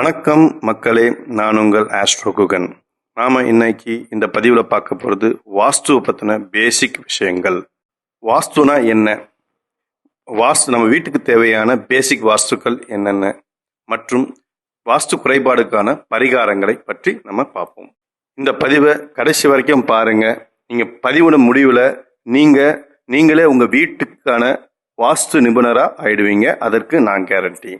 வணக்கம் மக்களே நான் உங்கள் ஆஸ்ட்ரோ குகன் நாம இன்னைக்கு இந்த பதிவில் பார்க்க போகிறது வாஸ்துவை பற்றின பேசிக் விஷயங்கள். வாஸ்துனா என்ன? வாஸ்து நம்ம வீட்டுக்கு தேவையான பேசிக் வாஸ்துக்கள் என்னென்ன? மற்றும் வாஸ்து குறைபாடுக்கான பரிகாரங்களை பற்றி நம்ம பார்ப்போம். இந்த பதிவை கடைசி வரைக்கும் பாருங்க. நீங்க பதிவோட முடிவில் நீங்க நீங்களே உங்க வீட்டுக்கான வாஸ்து நிபுணராக ஆயிடுவீங்க. அதற்கு நான் கேரண்டி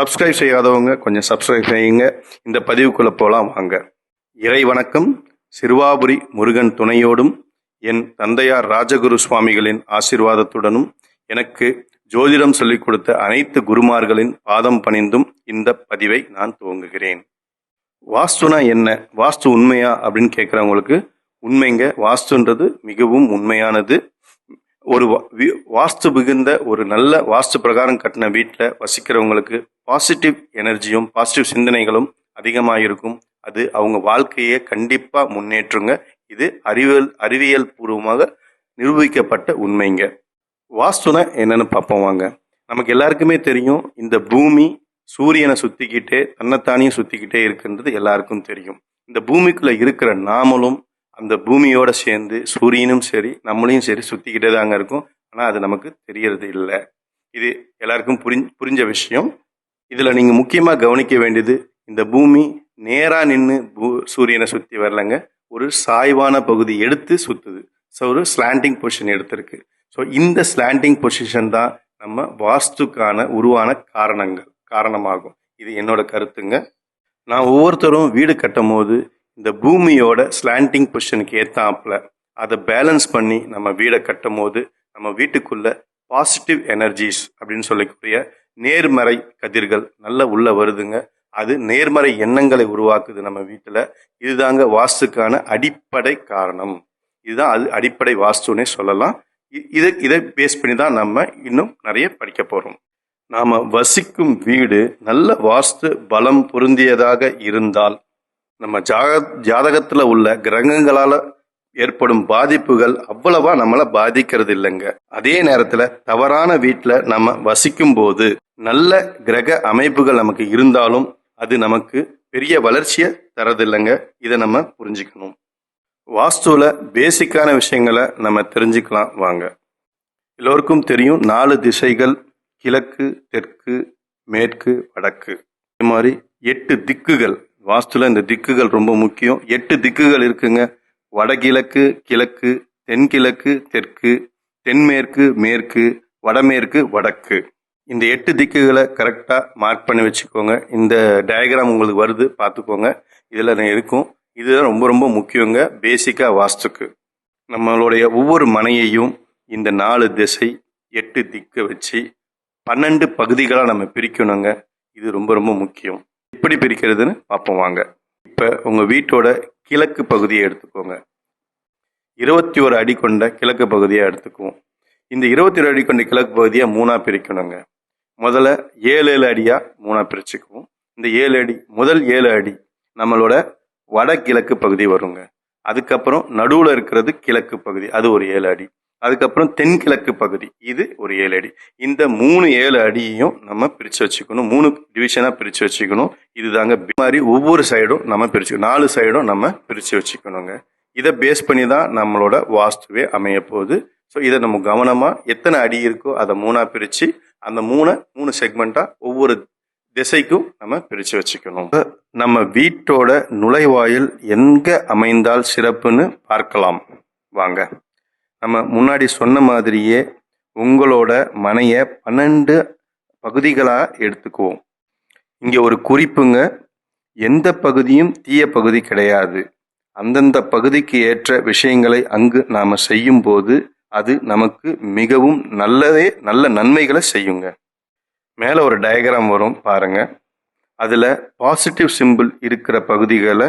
சப்ஸ்கிரைப் செய்யாதவங்க கொஞ்சம் சப்ஸ்கிரைப் செய்யுங்க. இந்த பதிவுக்குள்ள போலாம் வாங்க. இறை வணக்கம் சிறுவாபுரி முருகன் துணையோடும் என் தந்தையார் ராஜகுரு சுவாமிகளின் ஆசிர்வாதத்துடனும் எனக்கு ஜோதிடம் சொல்லிக் கொடுத்த அனைத்து குருமார்களின் பாதம் பணிந்தும் இந்த பதிவை நான் துவங்குகிறேன். வாஸ்துனா என்ன? வாஸ்து உண்மையா? அப்படின்னு கேட்குறவங்களுக்கு உண்மைங்க வாஸ்துன்றது மிகவும் உண்மையானது. ஒரு வா- வி- வாஸ்து மிகுந்த ஒரு நல்ல வாஸ்து பிரகாரம் கட்டின வீட்டில் வசிக்கிறவங்களுக்கு பாசிட்டிவ் எனர்ஜியும் பாசிட்டிவ் சிந்தனைகளும் அதிகமாக இருக்கும் அது அவங்க வாழ்க்கையை கண்டிப்பாக முன்னேற்றுங்க. இது அறிவியல் அறிவியல் பூர்வமாக நிரூபிக்கப்பட்ட உண்மைங்க. வாஸ்துனா என்னன்னு பார்ப்போம் வாங்க. நமக்கு எல்லாருக்குமே தெரியும் இந்த பூமி சூரியனை சுற்றிக்கிட்டே தன்னைத்தானியும் சுற்றிக்கிட்டே இருக்குன்றது எல்லாருக்கும் தெரியும். இந்த பூமிக்குள்ளே இருக்கிற நாமளும் அந்த பூமியோட சேர்ந்து சூரியனும் சரி நம்மளையும் சரி சுத்திக்கிட்டே தாங்க இருக்கும். ஆனால் அது நமக்கு தெரியறது இல்லை. இது எல்லாருக்கும் புரிஞ் புரிஞ்ச விஷயம். இதில் நீங்கள் முக்கியமாக கவனிக்க வேண்டியது இந்த பூமி நேராக நின்று பூ சூரியனை சுற்றி வரலங்க. ஒரு சாய்வான பகுதி எடுத்து சுத்துது. ஸோ ஒரு ஸ்லாண்டிங் பொசிஷன் எடுத்திருக்கு. ஸோ இந்த ஸ்லாண்டிங் பொசிஷன் தான் நம்ம வாஸ்துக்கான உருவான காரணங்கள் காரணமாகும். இது என்னோட கருத்துங்க. நான் ஒவ்வொருத்தரும் வீடு கட்டும் போது இந்த பூமியோட ஸ்லாண்டிங் பொசிஷனுக்கு ஏற்றாப்புல அதை பேலன்ஸ் பண்ணி நம்ம வீடை கட்டும் போது நம்ம வீட்டுக்குள்ள பாசிட்டிவ் எனர்ஜிஸ் அப்படின்னு சொல்லக்கூடிய நேர்மறை கதிர்கள் நல்ல உள்ள வருதுங்க. அது நேர்மறை எண்ணங்களை உருவாக்குது நம்ம வீட்டில். இதுதாங்க வாஸ்துக்கான அடிப்படை காரணம். இதுதான் அது அடிப்படை வாஸ்துன்னே சொல்லலாம். இ- இதை இதை பேஸ் பண்ணி தான் நம்ம இன்னும் நிறைய படிக்க போகிறோம் நாம் வசிக்கும் வீடு நல்ல வாஸ்து பலம் பொருந்தியதாக இருந்தால் நம்ம ஜாக ஜாதகத்துல உள்ள கிரகங்களால ஏற்படும் பாதிப்புகள் அவ்வளவா நம்மளை பாதிக்கிறது இல்லைங்க அதே நேரத்துல தவறான வீட்டுல நம்ம வசிக்கும் போது நல்ல கிரக அமைப்புகள் நமக்கு இருந்தாலும் அது நமக்கு பெரிய வளர்ச்சியை தரதில்லைங்க. இதை நம்ம புரிஞ்சுக்கணும். வாஸ்துவில் பேசிக்கான விஷயங்களை நம்ம தெரிஞ்சுக்கலாம் வாங்க. எல்லோருக்கும் தெரியும் நாலு திசைகள் கிழக்கு தெற்கு மேற்கு வடக்கு. இது மாதிரி எட்டு திக்குகள். வாஸ்துல இந்த திக்குகள் ரொம்ப முக்கியம். எட்டு திக்குகள் இருக்குங்க. வடகிழக்கு கிழக்கு தென்கிழக்கு தெற்கு தென்மேற்கு மேற்கு வடமேற்கு வடக்கு. இந்த எட்டு திக்குகளை கரெக்டாக மார்க் பண்ணி வச்சுக்கோங்க. இந்த டயக்ராம் உங்களுக்கு வருது பார்த்துக்கோங்க. இதில் இருக்கும். இதுதான் ரொம்ப ரொம்ப முக்கியங்க. பேசிக்காக வாஸ்துக்கு. நம்மளுடைய ஒவ்வொரு மனையையும் இந்த நாலு திசை எட்டு திக்கை வச்சு பன்னெண்டு பகுதிகளாக நம்ம பிரிக்கணுங்க. இது ரொம்ப ரொம்ப முக்கியம். எப்படி பிரிக்கிறதுன்னு பார்ப்போம் வாங்க. இப்போ உங்கள் வீட்டோட கிழக்கு பகுதியை எடுத்துக்கோங்க. இருபத்தி ஒரு அடி கொண்ட கிழக்கு பகுதியை எடுத்துக்குவோம். இந்த இருபத்தி ஒரு அடி கொண்ட கிழக்கு பகுதியை மூணாக பிரிக்கணுங்க. முதல்ல ஏழு ஏழு அடியாக மூணாக பிரிச்சுக்குவோம். இந்த ஏழு அடி முதல் ஏழு அடி நம்மளோட வடகிழக்கு பகுதி வருங்க. அதுக்கப்புறம் நடுவில் இருக்கிறது கிழக்கு பகுதி அது ஒரு ஏழு அடி. அதுக்கப்புறம் தென்கிழக்கு பகுதி. இது ஒரு ஏழு அடி. இந்த மூணு ஏழு அடியையும் நம்ம பிரித்து வச்சுக்கணும். மூணு டிவிஷனாக பிரித்து வச்சுக்கணும். இதுதாங்க இது மாதிரி ஒவ்வொரு சைடும் நம்ம பிரிச்சுக்கணும் நாலு சைடும் நம்ம பிரித்து வச்சுக்கணுங்க. இதை பேஸ் பண்ணி தான் நம்மளோட வாஸ்துவே அமைய போகுது. ஸோ இதை நம்ம கவனமாக எத்தனை அடி இருக்கோ அதை மூணாக பிரித்து அந்த மூணை மூணு செக்மெண்ட்டாக ஒவ்வொரு திசைக்கும் நம்ம பிரித்து வச்சுக்கணும். நம்ம வீட்டோட நுழைவாயில் எங்க அமைந்தால் சிறப்புன்னு பார்க்கலாம். வாங்க. நம்ம முன்னாடி சொன்ன மாதிரியே உங்களோட மனையை பன்னெண்டு பகுதிகளாக எடுத்துக்குவோம். இங்கே ஒரு குறிப்புங்க. எந்த பகுதியும் தீய பகுதி கிடையாது. அந்தந்த பகுதிக்கு ஏற்ற விஷயங்களை அங்கு நாம் செய்யும்போது அது நமக்கு மிகவும் நல்லதே நல்ல நன்மைகளை செய்யுங்க. மேலே ஒரு டயக்ராம் வரும் பாருங்க. அதில் பாசிட்டிவ் சிம்பிள் இருக்கிற பகுதிகளை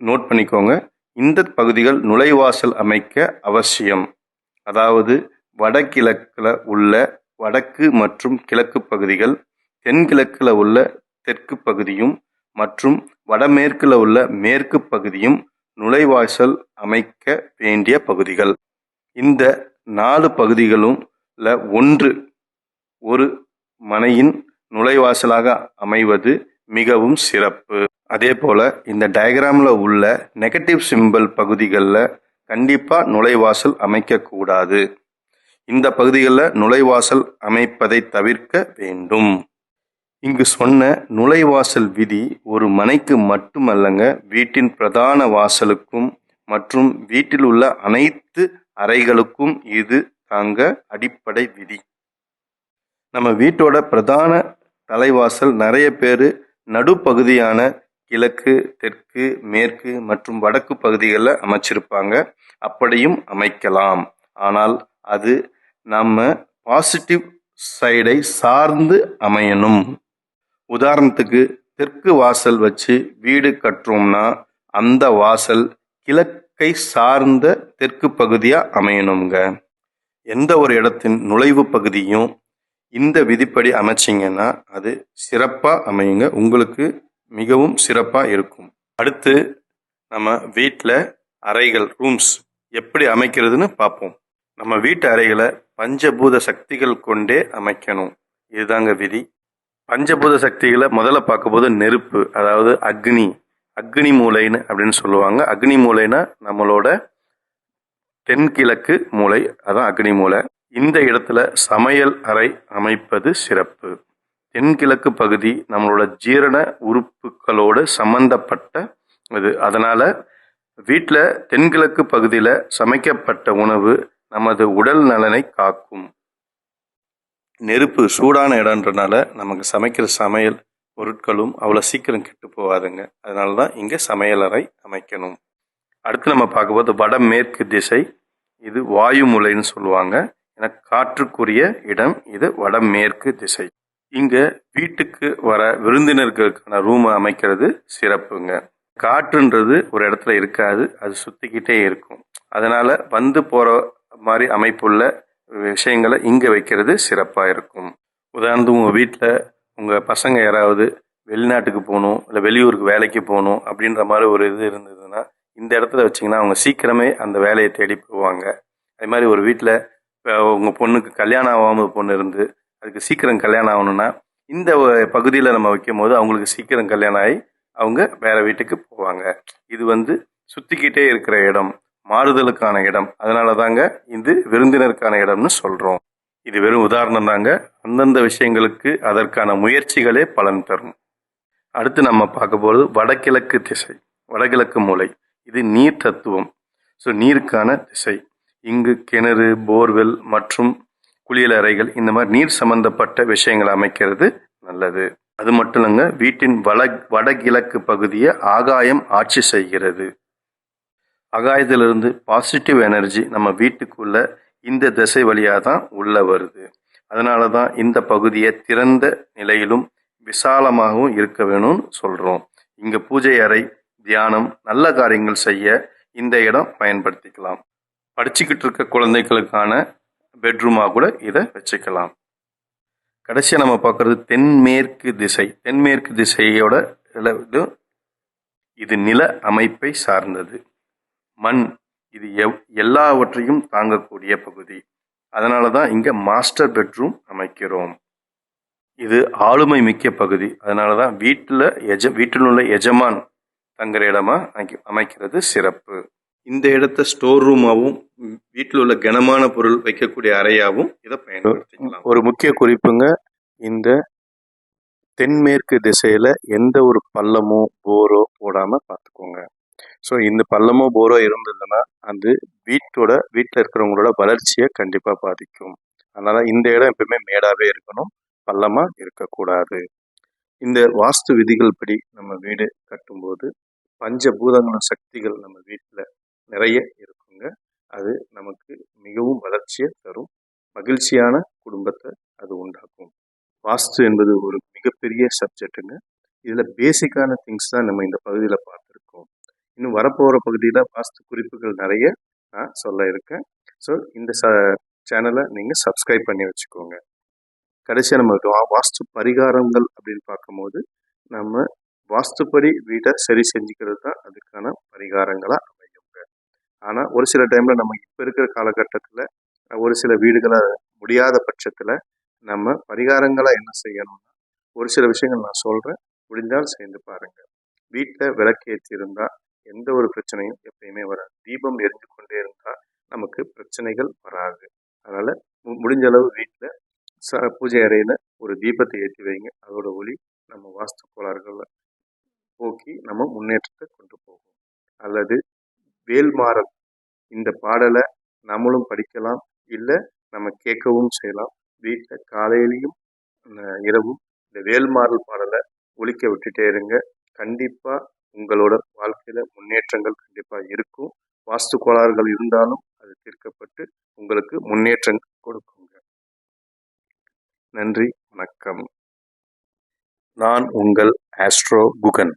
நோட் பண்ணிக்கோங்க. இந்த பகுதிகள் நுழைவாசல் அமைக்க அவசியம். அதாவது வடகிழக்கில் உள்ள வடக்கு மற்றும் கிழக்கு பகுதிகள் தென்கிழக்கில் உள்ள தெற்கு பகுதியும் மற்றும் வடமேற்கில் உள்ள மேற்கு பகுதியும் நுழைவாசல் அமைக்க வேண்டிய பகுதிகள். இந்த நாலு பகுதிகளும் ஒன்று ஒரு மனையின் நுழைவாசலாக அமைவது மிகவும் சிறப்பு. அதே போல் இந்த டயக்ராமில் உள்ள நெகட்டிவ் சிம்பல் பகுதிகளில் கண்டிப்பாக நுழைவாசல் அமைக்கக்கூடாது இந்த பகுதிகளில் நுழைவாசல் அமைப்பதை தவிர்க்க வேண்டும். இங்கு சொன்ன நுழைவாசல் விதி ஒரு மனைக்கு மட்டுமல்லங்க வீட்டின் பிரதான வாசலுக்கும் மற்றும் வீட்டில் உள்ள அனைத்து அறைகளுக்கும் இது தாங்க அடிப்படை விதி. நம்ம வீட்டோட பிரதான தலைவாசல் நிறைய பேர் நடுப்பகுதியான கிழக்கு தெற்கு மேற்கு மற்றும் வடக்கு பகுதிகளில் அமைச்சிருப்பாங்க. அப்படியும் அமைக்கலாம். ஆனால் அது நம்ம பாசிட்டிவ் சைடை சார்ந்து அமையணும். உதாரணத்துக்கு தெற்கு வாசல் வச்சு வீடு கட்டுறோம்னா அந்த வாசல் கிழக்கை சார்ந்த தெற்கு பகுதியாக அமையணுங்க எந்த ஒரு இடத்தின் நுழைவு பகுதியும் இந்த விதிப்படி அமைச்சிங்கன்னா அது சிறப்பாக அமையுங்க. உங்களுக்கு மிகவும் சிறப்பாக இருக்கும். அடுத்து நம்ம வீட்டில் அறைகள் ரூம்ஸ் எப்படி அமைக்கிறதுன்னு பார்ப்போம் நம்ம வீட்டு அறைகளை பஞ்சபூத சக்திகள் கொண்டே அமைக்கணும். இதுதாங்க விதி. பஞ்சபூத சக்திகளை முதல்ல பார்க்கும்போது நெருப்பு அதாவது அக்னி அக்னி மூலைன்னு அப்படின்னு சொல்லுவாங்க. அக்னி மூலைனா நம்மளோட தென்கிழக்கு மூலை அதான் அக்னி மூலை. இந்த இடத்துல சமையல் அறை அமைப்பது சிறப்பு. தென்கிழக்கு பகுதி நம்மளோட ஜீரண உறுப்புகளோடு சம்பந்தப்பட்ட இது. அதனால் வீட்டில் தென்கிழக்கு பகுதியில் சமைக்கப்பட்ட உணவு நமது உடல் நலனை காக்கும். நெருப்பு சூடான இடன்றனால நமக்கு சமைக்கிற சமையல் பொருட்களும் அவ்வளோ சீக்கிரம் கெட்டு போகாதுங்க. அதனால தான் இங்கே சமையலறை அமைக்கணும். அடுத்து நம்ம பார்க்கும்போது வடமேற்கு திசை. இது வாயுமுலைன்னு சொல்லுவாங்க. என காற்றுக்குரிய இடம் இது வடமேற்கு திசை. இங்கே வீட்டுக்கு வர விருந்தினர்களுக்கான ரூம் அமைக்கிறது சிறப்புங்க. காற்றுன்றது ஒரு இடத்துல இருக்காது அது சுற்றிக்கிட்டே இருக்கும். அதனால் வந்து போகிற மாதிரி அமைப்புள்ள விஷயங்களை இங்கே வைக்கிறது சிறப்பாக இருக்கும். உதாரணத்துக்கு உங்கள் வீட்டில் உங்கள் பசங்க யாராவது வெளிநாட்டுக்கு போகணும் இல்லை வெளியூருக்கு வேலைக்கு போகணும் அப்படின்ற மாதிரி ஒரு இது இருந்ததுன்னா இந்த இடத்துல வச்சிங்கன்னா அவங்க சீக்கிரமே அந்த வேலையை தேடி போவாங்க. அதே மாதிரி ஒரு வீட்டில் உங்கள் பொண்ணுக்கு கல்யாணம் ஆகாமல் பொண்ணு இருந்து அதுக்கு சீக்கிரம் கல்யாணம் ஆகணும்னா இந்த பகுதியில் நம்ம வைக்கும் போது அவங்களுக்கு சீக்கிரம் கல்யாணம் ஆகி அவங்க வேற வீட்டுக்கு போவாங்க. இது வந்து சுற்றிக்கிட்டே இருக்கிற இடம் மாறுதலுக்கான இடம். அதனால தாங்க இது விருந்தினருக்கான இடம்னு சொல்கிறோம் இது வெறும் உதாரணம் தாங்க. அந்தந்த விஷயங்களுக்கு அதற்கான முயற்சிகளே பலன் தரும். அடுத்து நம்ம பார்க்க போகிறது வடகிழக்கு திசை வடகிழக்கு மூலை. இது நீர் தத்துவம். ஸோ நீருக்கான திசை. இங்கு கிணறு போர்வெல் மற்றும் குளியலறைகள் இந்த மாதிரி நீர் சம்பந்தப்பட்ட விஷயங்களை அமைக்கிறது நல்லது. அது மட்டும் இல்லைங்க வீட்டின் வட வடகிழக்கு பகுதியை ஆகாயம் ஆட்சி செய்கிறது. ஆகாயத்திலிருந்து பாசிட்டிவ் எனர்ஜி நம்ம வீட்டுக்குள்ள இந்த திசை வழியாக தான் உள்ள வருது. அதனால தான் இந்த பகுதியை திறந்த நிலையிலும் விசாலமாகவும் இருக்க வேணும்னு சொல்கிறோம் இங்கே பூஜை அறை தியானம் நல்ல காரியங்கள் செய்ய இந்த இடம் பயன்படுத்திக்கலாம். படிச்சுக்கிட்டு இருக்க குழந்தைகளுக்கான பெட்ரூமாக கூட இதை வச்சுக்கலாம். கடைசியாக நம்ம பார்க்குறது தென்மேற்கு திசை. தென்மேற்கு திசையோட இது இது நில அமைப்பை சார்ந்தது. மண் இது எவ் எல்லாவற்றையும் தாங்கக்கூடிய பகுதி. அதனால தான் இங்கே மாஸ்டர் பெட்ரூம் அமைக்கிறோம். இது ஆளுமை மிக்க பகுதி. அதனால தான் வீட்டில் எஜ வீட்டில் உள்ள எஜமான் தங்குற இடமா அமைக்கிறது சிறப்பு. இந்த இடத்த ஸ்டோர் ரூமாகவும் வீட்டில் உள்ள கனமான பொருள் வைக்கக்கூடிய அறையாகவும் இதை பயன்படுத்திக்கலாம். ஒரு முக்கிய குறிப்புங்க இந்த தென்மேற்கு திசையில் எந்த ஒரு பள்ளமோ போரோ போடாமல் பார்த்துக்கோங்க. ஸோ இந்த பள்ளமோ போரோ இருந்ததுன்னா அது வீட்டோட வீட்டில் இருக்கிறவங்களோட வளர்ச்சியை கண்டிப்பாக பாதிக்கும். அதனால் இந்த இடம் எப்பவுமே மேடாகவே இருக்கணும் பள்ளமாக இருக்கக்கூடாது. இந்த வாஸ்து விதிகள் படி நம்ம வீடு கட்டும்போது பஞ்சபூதங்கள சக்திகள் நம்ம வீட்டில் நிறைய இருக்குங்க. அது நமக்கு மிகவும் வளர்ச்சியை தரும். மகிழ்ச்சியான குடும்பத்தை அது உண்டாக்கும். வாஸ்து என்பது ஒரு மிகப்பெரிய சப்ஜெக்ட்டுங்க இதில் பேசிக்கான திங்ஸ் தான் நம்ம இந்த பகுதியில் பார்த்துருக்கோம். இன்னும் வரப்போகிற பகுதியில் வாஸ்து குறிப்புகள் நிறைய நான் சொல்ல இருக்கேன். ஸோ இந்த ச சேனலை நீங்கள் சப்ஸ்கிரைப் பண்ணி வச்சுக்கோங்க. கடைசியாக நம்ம வாஸ்து பரிகாரங்கள் அப்படின்னு பார்க்கும்போது நம்ம வாஸ்துப்படி வீட்டை சரி செஞ்சுக்கிறது தான் அதுக்கான பரிகாரங்களாக ஆனால் ஒரு சில டைமில் நம்ம இப்போ இருக்கிற காலகட்டத்தில் ஒரு சில வீடுகளை முடியாத பட்சத்தில் நம்ம பரிகாரங்களாக என்ன செய்யணும்னா ஒரு சில விஷயங்கள் நான் சொல்கிறேன் முடிந்தால் சேர்ந்து பாருங்கள் வீட்டில் விளக்கேற்றி இருந்தால் எந்த ஒரு பிரச்சனையும் எப்பயுமே வராது. தீபம் எரிஞ்சு கொண்டே இருந்தால் நமக்கு பிரச்சனைகள் வராது. அதனால் முடிஞ்ச அளவு வீட்டில் ச பூஜை அறையில் ஒரு தீபத்தை ஏற்றி வைங்க. அதோட ஒளி நம்ம வாஸ்து கோளாறுகளை போக்கி நம்ம முன்னேற்றத்தை கொண்டு போகும். அல்லது வேல்மாறல் இந்த பாடலை நம்மளும் படிக்கலாம் இல்லை நம்ம கேட்கவும் செய்யலாம். வீட்டில் காலையிலையும் இரவும் இந்த வேல்மாறல் பாடலை ஒழிக்க விட்டுட்டே இருங்க. கண்டிப்பாக உங்களோட வாழ்க்கையில் முன்னேற்றங்கள் கண்டிப்பாக இருக்கும். வாஸ்து கோளாறுகள் இருந்தாலும் அது தீர்க்கப்பட்டு உங்களுக்கு முன்னேற்றம் கொடுக்குங்க. நன்றி வணக்கம். நான் உங்கள் ஆஸ்ட்ரோ குகன்.